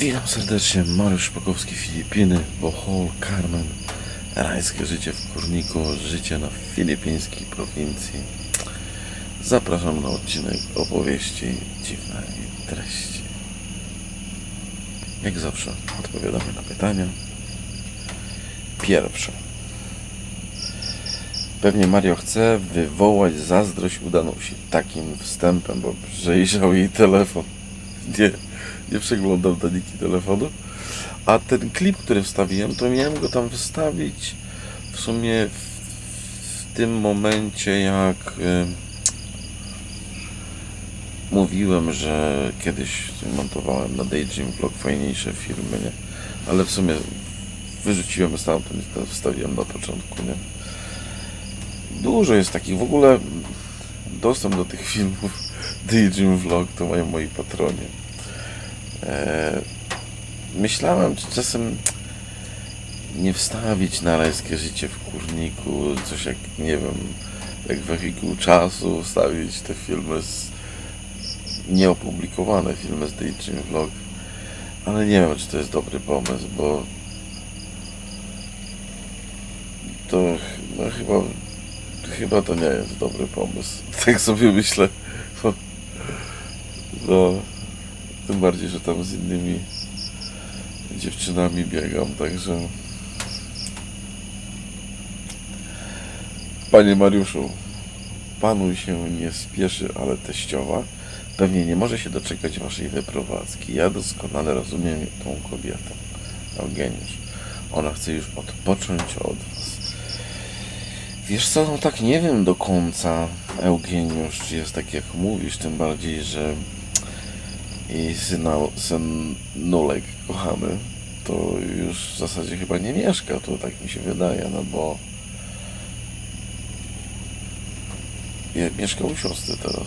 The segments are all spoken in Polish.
Witam serdecznie, Mariusz Szpakowski, Filipiny, Bohol, Carmen, rajskie życie w Kurniku, życie na filipińskiej prowincji. Zapraszam na odcinek opowieści dziwnej treści. Jak zawsze odpowiadamy na pytania. Pierwsze. Pewnie Mario chce wywołać zazdrość udaną się takim wstępem, bo przejrzał jej telefon. Nie, nie przeglądam daniki telefonu. A ten klip, który wstawiłem, to miałem go tam wystawić w sumie w, w tym momencie, jak y, mówiłem, że kiedyś montowałem na Daydream Vlog fajniejsze filmy, nie? Ale w sumie wyrzuciłem stamtąd i to wstawiłem na początku, nie? Dużo jest takich, w ogóle dostęp do tych filmów Daydream Vlog to mają moi patronie. E, myślałem, czy czasem nie wstawić na rajskie życie w kurniku, coś jak, nie wiem, jak wehikuł czasu, wstawić te filmy z nieopublikowane filmy z Daydream Vlog, ale nie wiem, czy to jest dobry pomysł, bo to no, chyba chyba to nie jest dobry pomysł. Tak sobie myślę. No, tym bardziej, że tam z innymi dziewczynami biegam, także. Panie Mariuszu, panu się nie spieszy, ale teściowa pewnie nie może się doczekać waszej wyprowadzki. Ja doskonale rozumiem tą kobietę, Eugeniusz. Ona chce już odpocząć od was. Wiesz co, no tak nie wiem do końca, Eugeniusz, czy jest tak jak mówisz, tym bardziej, że jej syna, syn Nulek kochany, to już w zasadzie chyba nie mieszka tu, tak mi się wydaje, no bo mieszka u siostry teraz.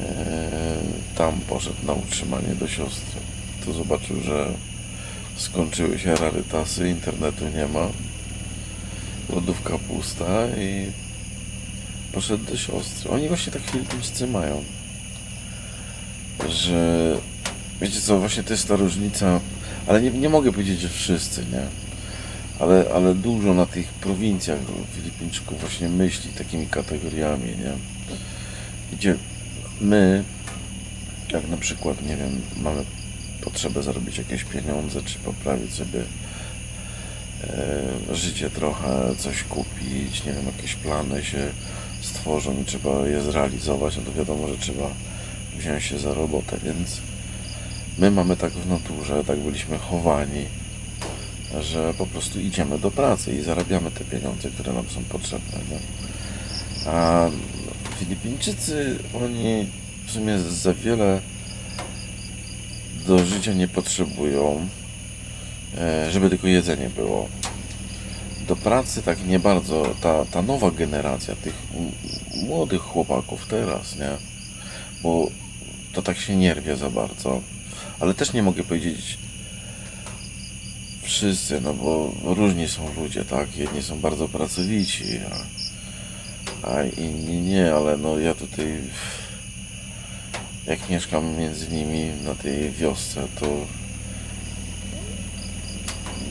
Eee, tam poszedł na utrzymanie do siostry. Tu zobaczył, że skończyły się rarytasy, internetu nie ma lodówka pusta i poszedł do siostry. Oni właśnie tak Filipińczycy mają, że wiecie co, właśnie to jest ta różnica, ale nie, nie mogę powiedzieć, że wszyscy, nie? Ale, ale dużo na tych prowincjach Filipińczyków właśnie myśli takimi kategoriami, nie? Gdzie my, jak na przykład, nie wiem, mamy potrzebę zarobić jakieś pieniądze, czy poprawić sobie e, życie trochę, coś kupić, nie wiem, jakieś plany się stworzą i trzeba je zrealizować, no to wiadomo, że trzeba wziąć się za robotę, więc my mamy tak w naturze, tak byliśmy chowani, że po prostu idziemy do pracy i zarabiamy te pieniądze, które nam są potrzebne. Nie? A Filipińczycy, oni w sumie za wiele do życia nie potrzebują e, żeby tylko jedzenie było. Do pracy tak nie bardzo, ta, ta nowa generacja tych młodych chłopaków teraz, nie? Bo to tak się nie rwie za bardzo. Ale też nie mogę powiedzieć wszyscy, no bo różni są ludzie, tak? Jedni są bardzo pracowici, a, a inni nie, ale no ja tutaj jak mieszkam między nimi na tej wiosce, to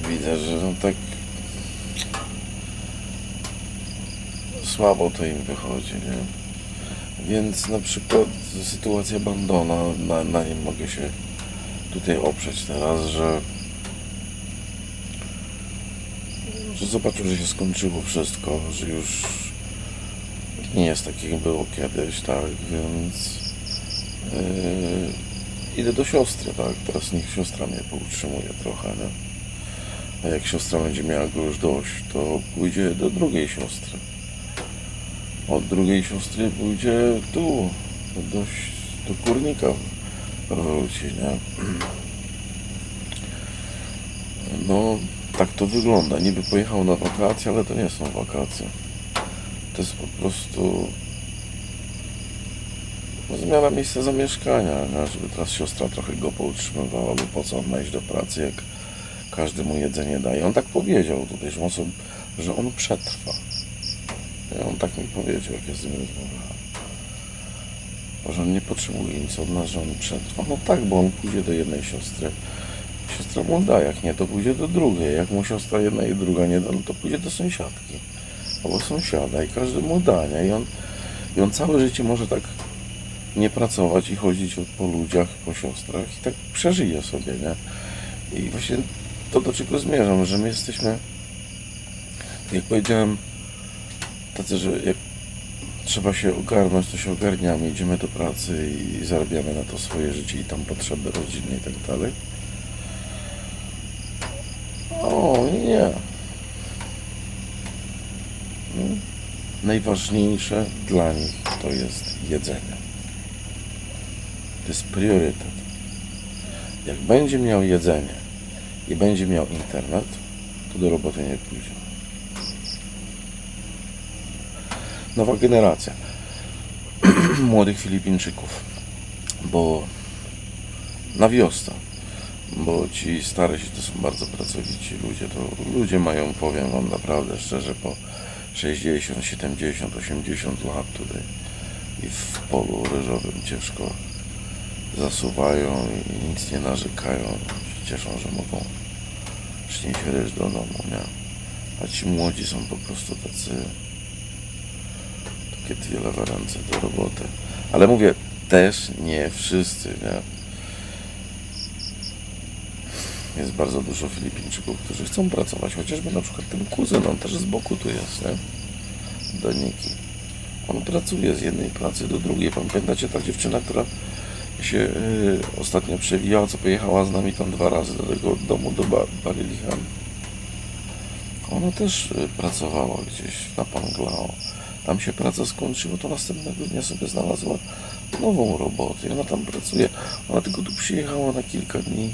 widzę, że no tak słabo to im wychodzi, nie? Więc na przykład sytuacja Bandona, na, na nim mogę się tutaj oprzeć teraz, że że zobaczył, że się skończyło wszystko, że już nie jest tak jak było kiedyś, tak, więc yy, idę do siostry, tak, teraz niech siostra mnie poutrzymuje trochę, nie? A jak siostra będzie miała go już dość, to pójdzie do drugiej siostry. Od drugiej siostry pójdzie tu, do, do kurnika wróci, nie? No, tak to wygląda. Niby pojechał na wakacje, ale to nie są wakacje. To jest po prostu zmiana miejsca zamieszkania, nie? żeby teraz siostra trochę go poutrzymywała, bo po co on ma iść do pracy, jak każdy mu jedzenie daje. On tak powiedział tutaj, że on, sobie, że on przetrwa. On tak mi powiedział, jak ja z nim rozmawiałem. Może on nie potrzebuje nic od nas, że on przetrwa. No tak, bo on pójdzie do jednej siostry. Siostra mu da, jak nie, to pójdzie do drugiej. Jak mu siostra jedna i druga nie da, no to pójdzie do sąsiadki. Albo sąsiada i każdy mu da, nie? I on, I on całe życie może tak nie pracować i chodzić po ludziach, po siostrach i tak przeżyje sobie, nie? I właśnie to do czego zmierzam, że my jesteśmy, jak powiedziałem, tacy, że jak trzeba się ogarnąć, to się ogarniamy, idziemy do pracy i zarabiamy na to swoje życie i tam potrzeby rodzinne i tak dalej. O, nie. No, Najważniejsze dla nich to jest jedzenie. To jest priorytet. Jak będzie miał jedzenie i będzie miał internet, to do roboty nie pójdzie. Nowa generacja młodych Filipińczyków, bo na wiosnę, bo ci starsi to są bardzo pracowici ludzie, to ludzie mają, powiem Wam naprawdę szczerze, po 60, 70, 80 lat tutaj i w polu ryżowym ciężko zasuwają i nic nie narzekają, cieszą, że mogą przynieść ryż do domu, nie? A ci młodzi są po prostu tacy lewe ręce do roboty. Ale mówię, też nie wszyscy, nie? Jest bardzo dużo Filipińczyków, którzy chcą pracować, chociażby na przykład ten kuzyn, on też z boku tu jest, nie? Daniki. On pracuje z jednej pracy do drugiej. Pamiętacie ta dziewczyna, która się y, ostatnio przewijała, co pojechała z nami tam dwa razy do tego domu do ba- Barylichan. Ona też y, pracowała gdzieś na Panglao. Tam się praca skończyła, to następnego dnia sobie znalazła nową robotę i ona tam pracuje. Ona tylko tu przyjechała na kilka dni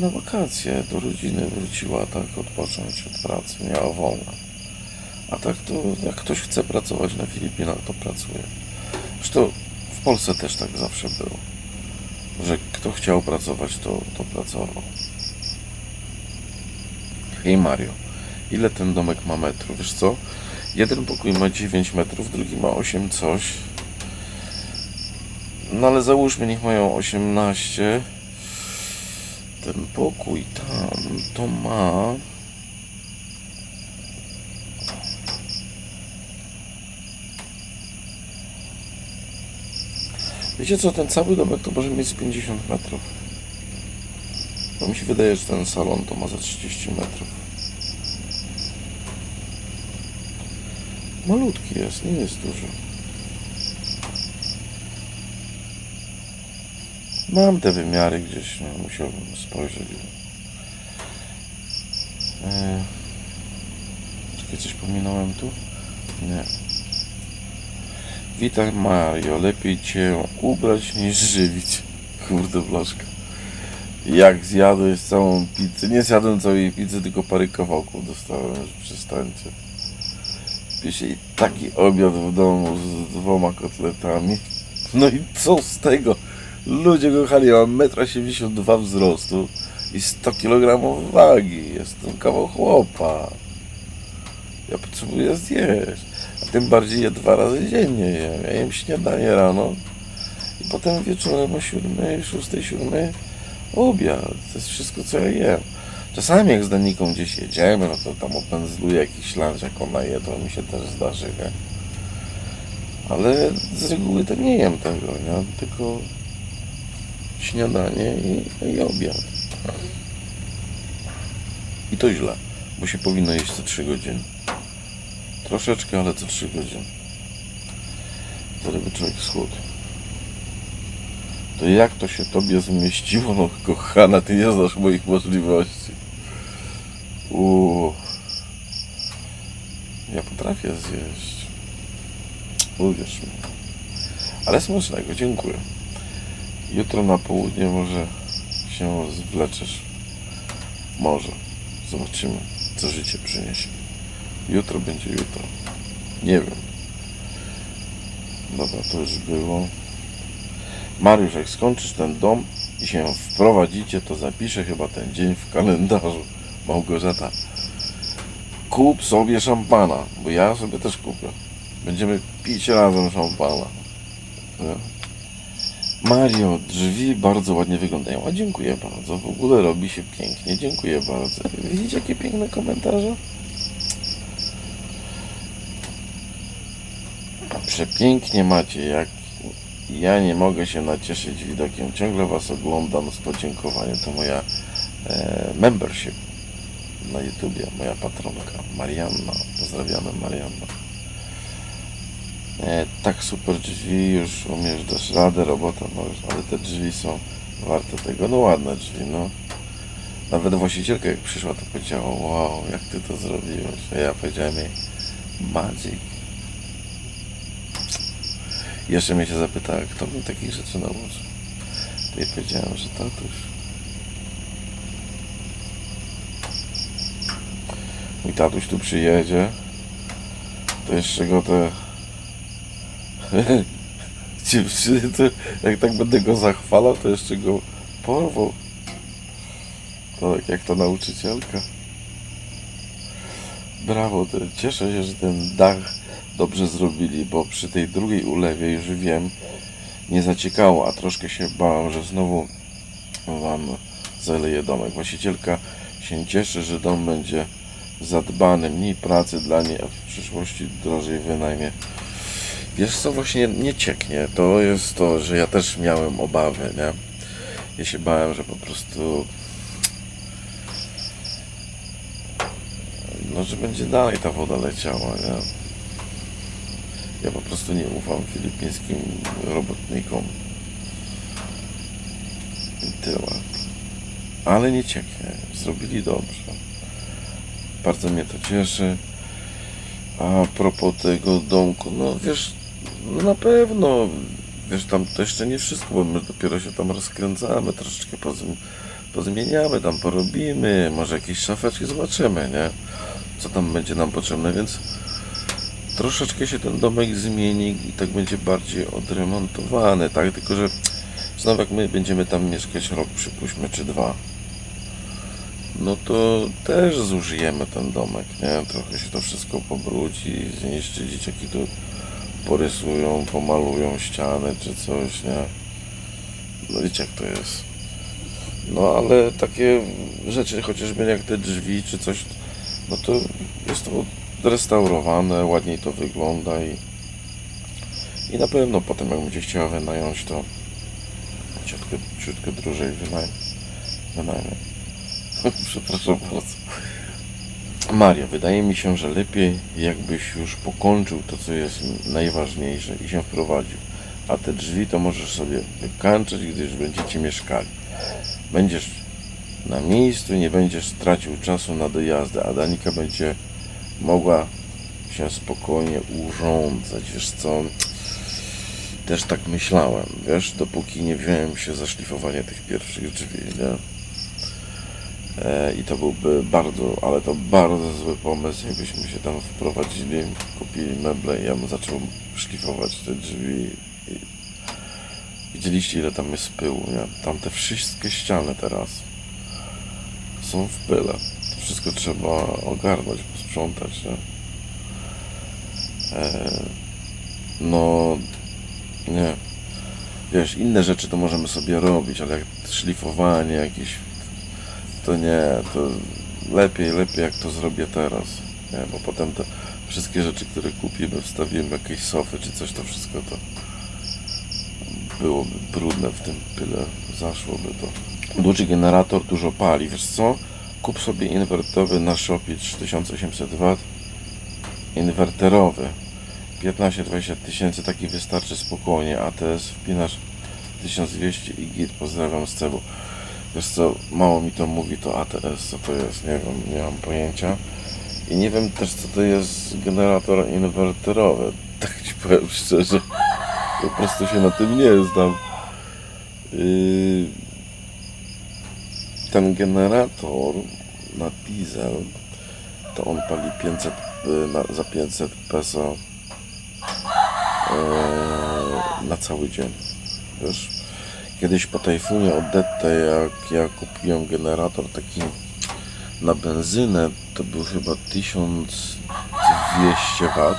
na wakacje do rodziny, wróciła tak odpocząć od pracy, miała wolne. A tak to jak ktoś chce pracować na Filipinach, to pracuje. Zresztą w Polsce też tak zawsze było. Że kto chciał pracować, to, to pracował. Hej Mario, ile ten domek ma metrów? Wiesz co? Jeden pokój ma 9 metrów, drugi ma 8 coś. No ale załóżmy, niech mają 18. Ten pokój tam to ma. Wiecie co, ten cały domek to może mieć z 50 metrów. Bo mi się wydaje, że ten salon to ma za 30 metrów. Malutki jest, nie jest duży. Mam te wymiary gdzieś, no, musiałbym spojrzeć. Eee, czekaj, coś pominąłem tu? Nie. Witaj Mario, lepiej cię ubrać niż żywić. Kurde blaszka. Jak zjadłeś całą pizzę? Nie zjadłem całej pizzy, tylko parę kawałków dostałem, już przestańcie. I taki obiad w domu z dwoma kotletami. No i co z tego? Ludzie kochani, ja mam 1,82 m wzrostu i 100 kg wagi. Jestem kawał chłopa. Ja potrzebuję zjeść. A tym bardziej je dwa razy dziennie jem. Ja jem śniadanie rano i potem wieczorem o 7, 6, 7 obiad. To jest wszystko co ja jem. Czasami jak z Daniką gdzieś jedziemy, no to tam opędzluję jakiś lunch, jak ona je, to mi się też zdarzy, nie? Ale z reguły to nie jem tego, nie? Tylko śniadanie i, i obiad. I to źle, bo się powinno jeść co 3 godziny. Troszeczkę, ale co 3 godziny. Wtedy by człowiek schudł. To jak to się tobie zmieściło, no kochana, ty nie znasz moich możliwości. Uuu. Ja potrafię zjeść. Uwierz mi. Ale smacznego, dziękuję. Jutro na południe może się zwleczysz. Może. Zobaczymy, co życie przyniesie. Jutro będzie jutro. Nie wiem. Dobra, to już było. Mariusz, jak skończysz ten dom i się wprowadzicie, to zapiszę chyba ten dzień w kalendarzu. Małgorzata. Kup sobie szampana, bo ja sobie też kupię. Będziemy pić razem szampana. Nie? Mario, drzwi bardzo ładnie wyglądają. A dziękuję bardzo. W ogóle robi się pięknie. Dziękuję bardzo. Widzicie jakie piękne komentarze? Przepięknie macie, jak ja nie mogę się nacieszyć widokiem. Ciągle Was oglądam z podziękowaniem. To moja e, membership na YouTubie, moja patronka Marianna. Pozdrawiamy Marianna. E, tak super drzwi, już umiesz, dasz radę, robota możesz, ale te drzwi są warte tego. No ładne drzwi, no. Nawet właścicielka jak przyszła, to powiedziała, wow, jak ty to zrobiłeś. A ja powiedziałem jej, magic. Jeszcze mnie się zapytała, kto mi takich rzeczy nauczył. To jej powiedziałem, że tatuś. Mój tatuś tu przyjedzie, to jeszcze go te dziewczyny, to jak tak będę go zachwalał, to jeszcze go porwą. To tak jak ta nauczycielka. Brawo, cieszę się, że ten dach dobrze zrobili, bo przy tej drugiej ulewie już wiem, nie zaciekało, a troszkę się bałem, że znowu wam zaleje domek. Właścicielka się cieszy, że dom będzie zadbany, mniej pracy dla niej, a w przyszłości drożej wynajmie. Wiesz co, właśnie nie cieknie. To jest to, że ja też miałem obawy, nie? Ja się bałem, że po prostu no, że będzie dalej ta woda leciała, nie? Ja po prostu nie ufam filipińskim robotnikom. I tyle. Ale nie cieknie. Zrobili dobrze. Bardzo mnie to cieszy. A propos tego domku, no wiesz, no na pewno, wiesz, tam to jeszcze nie wszystko, bo my dopiero się tam rozkręcamy, troszeczkę pozm- pozmieniamy, tam porobimy, może jakieś szafeczki zobaczymy, nie? Co tam będzie nam potrzebne, więc troszeczkę się ten domek zmieni i tak będzie bardziej odremontowany, tak? Tylko, że znowu jak my będziemy tam mieszkać rok, przypuśćmy, czy dwa, no to też zużyjemy ten domek, nie? Trochę się to wszystko pobrudzi, zniszczy, dzieciaki tu porysują, pomalują ściany czy coś, nie? No wiecie jak to jest. No ale takie rzeczy, chociażby jak te drzwi czy coś, no to jest to restaurowane, ładniej to wygląda i, i na pewno potem jak będzie chciała wynająć to ciutkę, ciutkę drożej wynajmie. wynajmie. Przepraszam bardzo. Maria, wydaje mi się, że lepiej jakbyś już pokończył to, co jest najważniejsze i się wprowadził. A te drzwi to możesz sobie wykańczać, gdyż będziecie mieszkali. Będziesz na miejscu, nie będziesz tracił czasu na dojazdy, a Danika będzie mogła się spokojnie urządzać. Wiesz co, też tak myślałem, wiesz, dopóki nie wziąłem się za szlifowanie tych pierwszych drzwi, nie? E, I to byłby bardzo, ale to bardzo zły pomysł, jakbyśmy się tam wprowadzili, kupili meble i ja bym zaczął szlifować te drzwi. I widzieliście ile tam jest pyłu, nie? Tam te wszystkie ściany teraz są w pyle. To wszystko trzeba ogarnąć, posprzątać, nie? E, no, nie. Wiesz, inne rzeczy to możemy sobie robić, ale jak szlifowanie jakieś to nie, to lepiej, lepiej jak to zrobię teraz, nie, bo potem te wszystkie rzeczy, które kupimy, wstawimy jakieś sofy czy coś, to wszystko to byłoby brudne w tym pyle, zaszłoby to. Duży generator dużo pali, wiesz co? Kup sobie inwertowy na Shopie 3800 W, inwerterowy, 15-20 tysięcy, taki wystarczy spokojnie, ATS wpinasz 1200 i git, pozdrawiam z Cebu. Wiesz co, mało mi to mówi to ATS, co to jest, nie wiem, nie mam pojęcia. I nie wiem też co to jest generator inwerterowy. Tak ci powiem szczerze, po prostu się na tym nie znam. Yy, ten generator na diesel to on pali 500 yy, na, za 500 peso yy, na cały dzień. Wiesz, kiedyś po tajfunie Odette, jak ja kupiłem generator taki na benzynę, to był chyba 1200 W.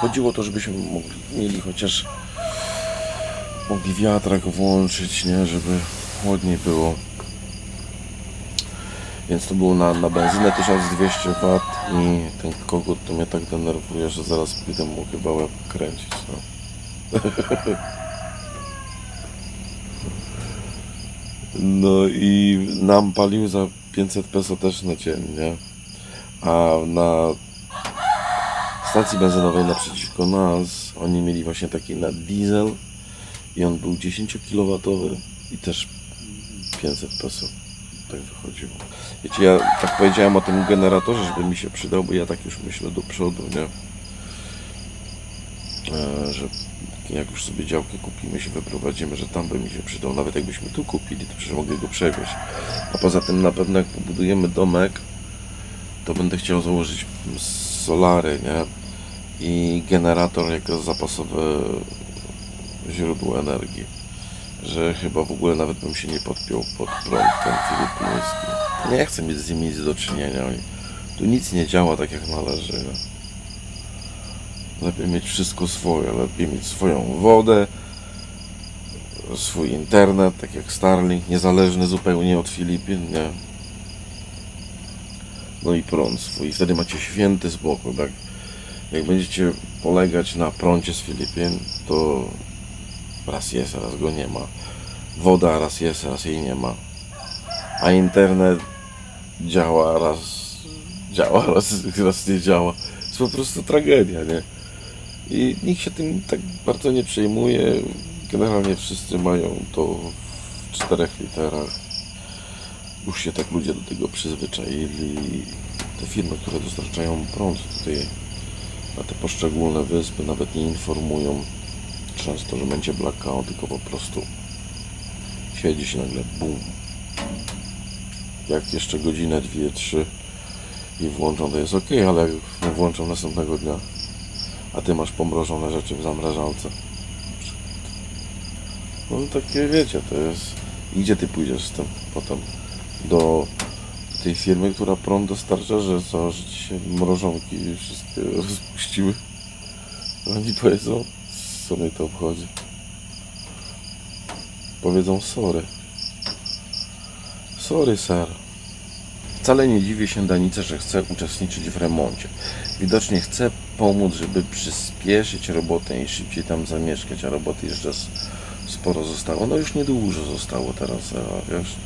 Chodziło o to, żebyśmy mogli, mieli chociaż mogli wiatrak włączyć, nie, żeby chłodniej było. Więc to było na, na benzynę 1200 W i ten kogut to mnie tak denerwuje, że zaraz pójdę mu chyba łeb kręcić. No. No i nam palił za 500 peso też na dzień, nie? A na stacji benzynowej naprzeciwko nas oni mieli właśnie taki na diesel i on był 10 kW i też 500 peso. Tak wychodziło. Wiecie, ja tak powiedziałem o tym generatorze, żeby mi się przydał, bo ja tak już myślę do przodu, nie? E, że jak już sobie działkę kupimy, się wyprowadzimy, że tam by mi się przydał. Nawet jakbyśmy tu kupili, to przecież mogę go przewieźć. A poza tym na pewno jak pobudujemy domek, to będę chciał założyć solary, nie? I generator jako zapasowe źródło energii. Że chyba w ogóle nawet bym się nie podpiął pod prąd ten filipiński. Nie chcę mieć z nimi nic do czynienia. Tu nic nie działa tak jak należy. nie? Lepiej mieć wszystko swoje, lepiej mieć swoją wodę, swój internet, tak jak Starlink, niezależny zupełnie od Filipin, nie? No i prąd swój. Wtedy macie święty spokój, tak? Jak będziecie polegać na prądzie z Filipin, to raz jest, raz go nie ma. Woda raz jest, raz jej nie ma. A internet działa, raz działa, raz, raz nie działa. To jest po prostu tragedia, nie? I nikt się tym tak bardzo nie przejmuje. Generalnie wszyscy mają to w czterech literach. Już się tak ludzie do tego przyzwyczaili. Te firmy, które dostarczają prąd tutaj na te poszczególne wyspy nawet nie informują często, że będzie blackout, tylko po prostu siedzi się nagle bum. Jak jeszcze godzinę, dwie, trzy i włączą, to jest ok, ale jak włączą następnego dnia, a ty masz pomrożone rzeczy w zamrażalce. No takie wiecie, to jest. I gdzie ty pójdziesz z tym potem? Do tej firmy, która prąd dostarcza, że co, że ci się mrożonki wszystkie rozpuściły. Oni powiedzą, co mnie to obchodzi. Powiedzą sorry. Sorry, sir. Wcale nie dziwię się Danice, że chce uczestniczyć w remoncie. Widocznie chce pomóc, żeby przyspieszyć robotę i szybciej tam zamieszkać, a roboty jeszcze sporo zostało. No już niedużo zostało teraz, a wiesz.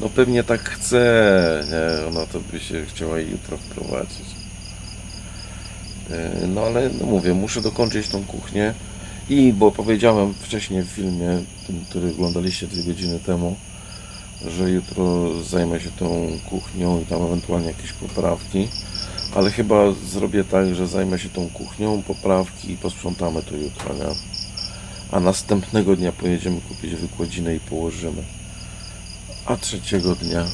No pewnie tak chce, nie? Ona to by się chciała jutro wprowadzić. Yy, No ale no mówię, muszę dokończyć tą kuchnię i bo powiedziałem wcześniej w filmie, tym, który oglądaliście dwie godziny temu, że jutro zajmę się tą kuchnią i tam ewentualnie jakieś poprawki, ale chyba zrobię tak, że zajmę się tą kuchnią, poprawki i posprzątamy to jutro, nie? A następnego dnia pojedziemy kupić wykładzinę i położymy. A trzeciego dnia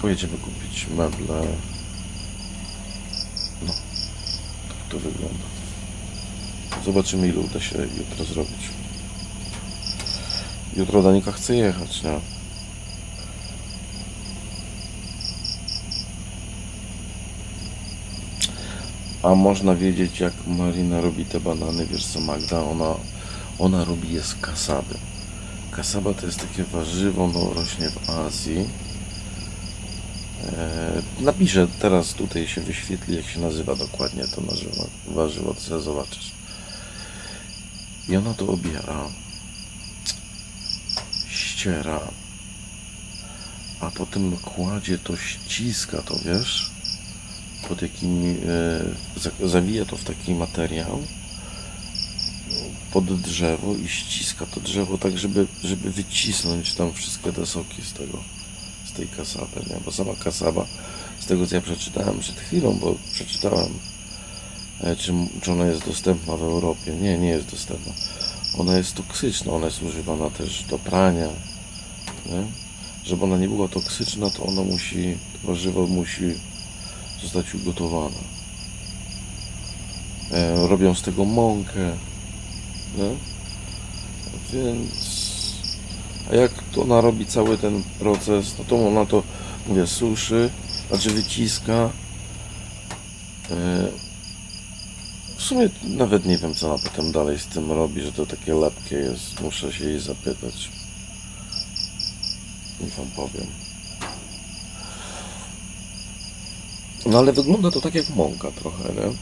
pojedziemy kupić meble. No, tak to wygląda. Zobaczymy ile uda się jutro zrobić. Jutro Danika chce jechać, nie? A można wiedzieć jak Marina robi te banany, wiesz co Magda, ona, ona robi je z kasaby. Kasaba to jest takie warzywo, no rośnie w Azji. E, napiszę teraz tutaj się wyświetli jak się nazywa dokładnie to warzywo, warzywo sobie zobaczysz. I ona to obiera, ściera, a potem kładzie to, ściska to, wiesz, pod jakimi, e, za- zawija to w taki materiał pod drzewo i ściska to drzewo tak, żeby, żeby wycisnąć tam wszystkie te soki z tego, z tej kasaby, nie? Bo sama kasaba, z tego co ja przeczytałem przed chwilą, bo przeczytałem, e, czy, czy ona jest dostępna w Europie. Nie, nie jest dostępna. Ona jest toksyczna, ona jest używana też do prania, nie? Żeby ona nie była toksyczna, to ona musi, warzywo musi zostać ugotowane. E, robią z tego mąkę, nie? Więc a jak to ona robi cały ten proces, no to ona to, mówię, suszy, znaczy wyciska, e, W sumie nawet nie wiem, co ona potem dalej z tym robi, że to takie lepkie jest. Muszę się jej zapytać. I wam powiem. No ale wygląda to tak jak mąka trochę, nie?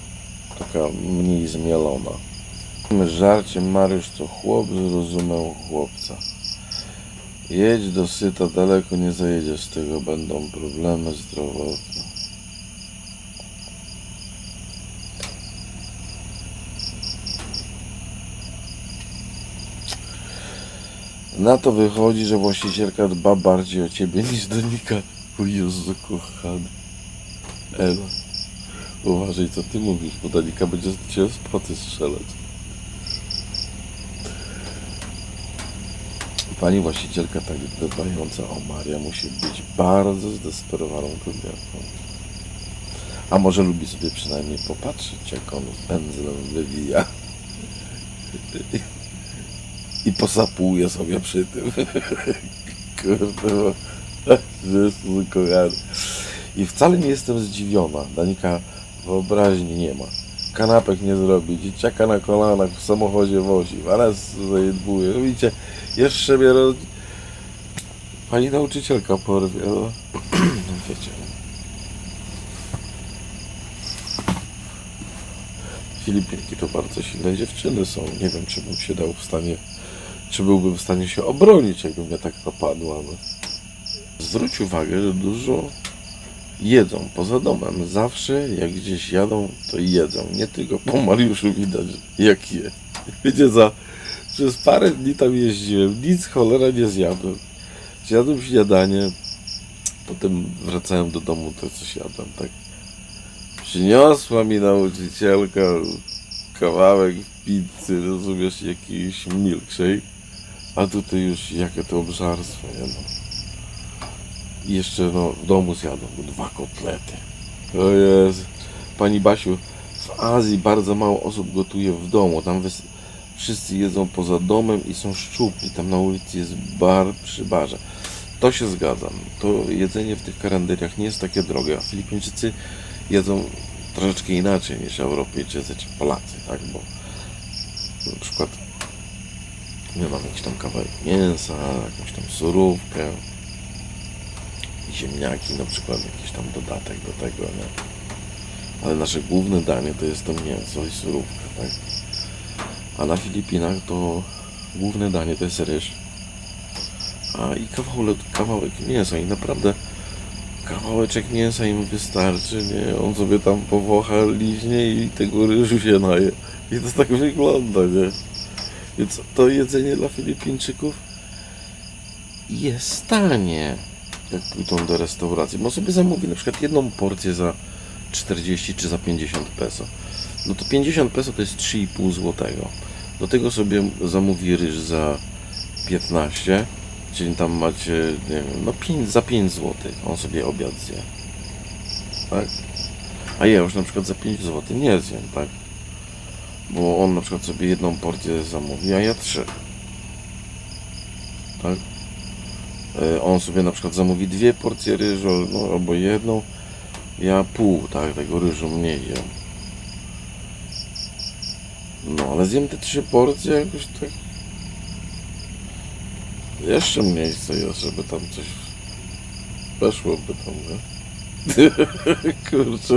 Taka mniej zmielona. Żarciem Mariusz to chłop zrozumiał chłopca. Jedź do syta, daleko nie zajedziesz z tego, będą problemy zdrowotne. Na to wychodzi, że właścicielka dba bardziej o ciebie niż do Nika. O Jezu, kochany. Ela, uważaj co ty mówisz, bo Danika będzie cię z proty strzelać. Pani właścicielka tak dbająca o Maria musi być bardzo zdesperowaną kobietą. A może lubi sobie przynajmniej popatrzeć, jak on pędzlem wywija. I posapuje sobie przy tym. Kurde, bo Jezus kochany. I wcale nie jestem zdziwiona. Danika wyobraźni nie ma. Kanapek nie zrobi, dzieciaka na kolanach w samochodzie wozi, ale zajedbuje. Widzicie, jeszcze mnie roz... Pani nauczycielka porwie, no wiecie. Filipinki to bardzo silne dziewczyny są. Nie wiem, czy bym się dał w stanie, czy byłbym w stanie się obronić, jakby mnie tak napadła. No. Zwróć uwagę, że dużo jedzą poza domem. Zawsze jak gdzieś jadą, to jedzą. Nie tylko po Mariuszu widać, jak je. Wiecie? Przez parę dni tam jeździłem, nic cholera nie zjadłem. Zjadłem śniadanie, potem wracałem do domu, to coś jadłem, tak. Przyniosła mi nauczycielka kawałek pizzy, rozumiesz, jakiś milkshake, a tutaj już jakie to obżarstwo, nie no. I jeszcze no, w domu zjadłem dwa kotlety. O Jezu. Pani Basiu, w Azji bardzo mało osób gotuje w domu. Tam wszyscy jedzą poza domem i są szczupli. Tam na ulicy jest bar przy barze. To się zgadzam. To jedzenie w tych karanderiach nie jest takie drogie, a Filipińczycy jedzą troszeczkę inaczej niż Europejczycy czy Polacy, tak? Bo na przykład my mamy jakiś tam kawałek mięsa, jakąś tam surówkę, ziemniaki, na przykład jakiś tam dodatek do tego, nie? Ale nasze główne danie to jest to mięso i surówka, tak? A na Filipinach to główne danie to jest ryż. A i kawałek, kawałek mięsa i naprawdę kawałeczek mięsa im wystarczy, nie? On sobie tam powącha liźnie i tego ryżu się naje. I to tak wygląda, nie? Więc to jedzenie dla Filipińczyków jest tanie jak pójdą do restauracji, bo sobie zamówi na przykład jedną porcję za 40 czy za 50 peso. No to 50 peso to jest 3,5 złotego. Do tego sobie zamówi ryż za 15, czyli tam macie, nie wiem, no 5, za 5 zł. On sobie obiad zje. Tak? A ja już na przykład za 5 zł nie zjem, tak? Bo on na przykład sobie jedną porcję zamówi, a ja trzy. Tak? E, on sobie na przykład zamówi dwie porcje ryżu, no, albo jedną, ja pół, tak, tego ryżu mniej jem. No, ale zjem te trzy porcje jakoś tak... Jeszcze miejsce jest, żeby tam coś weszłoby tam, nie? Kurczę.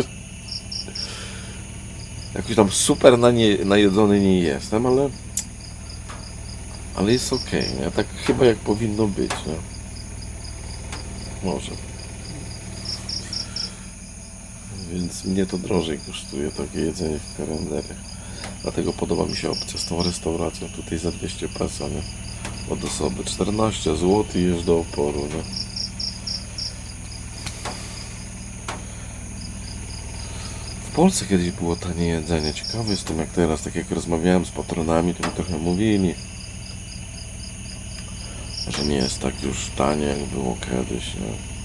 Jakoś tam super na nie, najedzony nie jestem, ale... Ale jest okej, nie? Tak chyba jak powinno być, nie? Może. Więc mnie to drożej kosztuje takie jedzenie w kalendariach. Dlatego podoba mi się opcja z tą restauracją tutaj za 200 peso, nie? Od osoby. 14 zł i już do oporu, nie? W Polsce kiedyś było tanie jedzenie. Ciekawy jestem jak teraz. Tak jak rozmawiałem z patronami, to mi trochę mówili, że nie jest tak już tanie jak było kiedyś. Nie?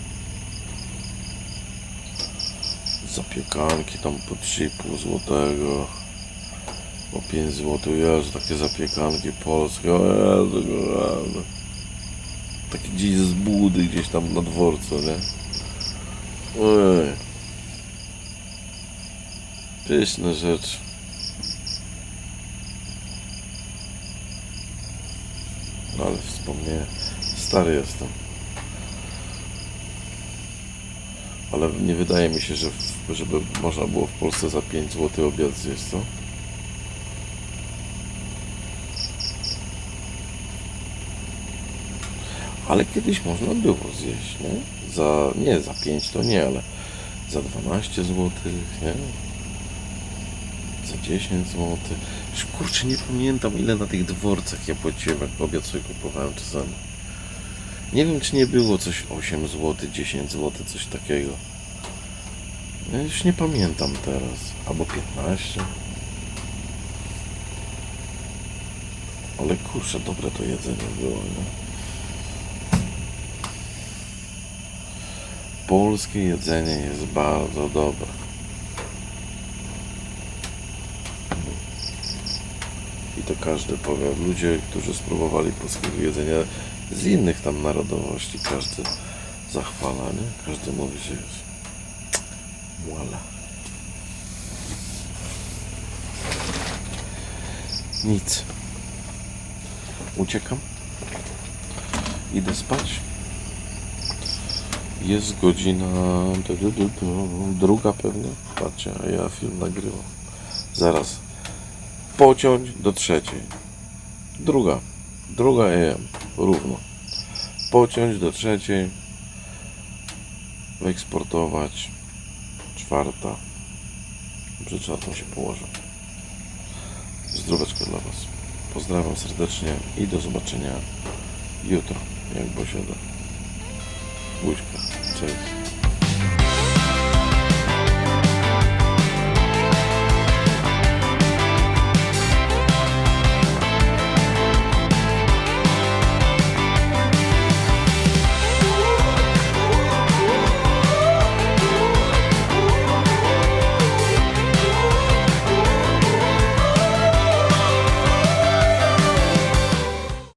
Zapiekanki tam po 3,5 złotego, po 5 zł, Jezu, takie zapiekanki polskie, o Jezu, rany. Takie gdzieś z budy, gdzieś tam na dworcu, nie? Ej. Pyszne rzeczy. Ale wspomnienie. Stary jestem. Ale nie wydaje mi się, że żeby można było w Polsce za 5 zł obiad zjeść, co? Ale kiedyś można było zjeść, nie? Za, nie za 5 to nie, ale za 12 zł, nie? Za 10 zł. Kurczę, nie pamiętam ile na tych dworcach ja płaciłem, jak obiad sobie kupowałem czasami. Nie wiem, czy nie było coś 8 zł, 10 zł, coś takiego. Ja już nie pamiętam teraz. Albo 15. Ale kurczę, dobre to jedzenie było, nie? Polskie jedzenie jest bardzo dobre. To każdy powie. Ludzie, którzy spróbowali polskiego jedzenia z innych tam narodowości, każdy zachwala, nie? Każdy mówi, że jest Voila. Nic. Uciekam. Idę spać. Jest godzina druga pewnie. Patrzcie, a ja film nagrywam. Zaraz. Pociąć do trzeciej. Druga. Druga AM. Równo. Pociąć do trzeciej. Wyeksportować. Czwarta. Przed czwartą się położę. Zdróweczko dla Was. Pozdrawiam serdecznie i do zobaczenia jutro, jak posiada. Buźka. Cześć.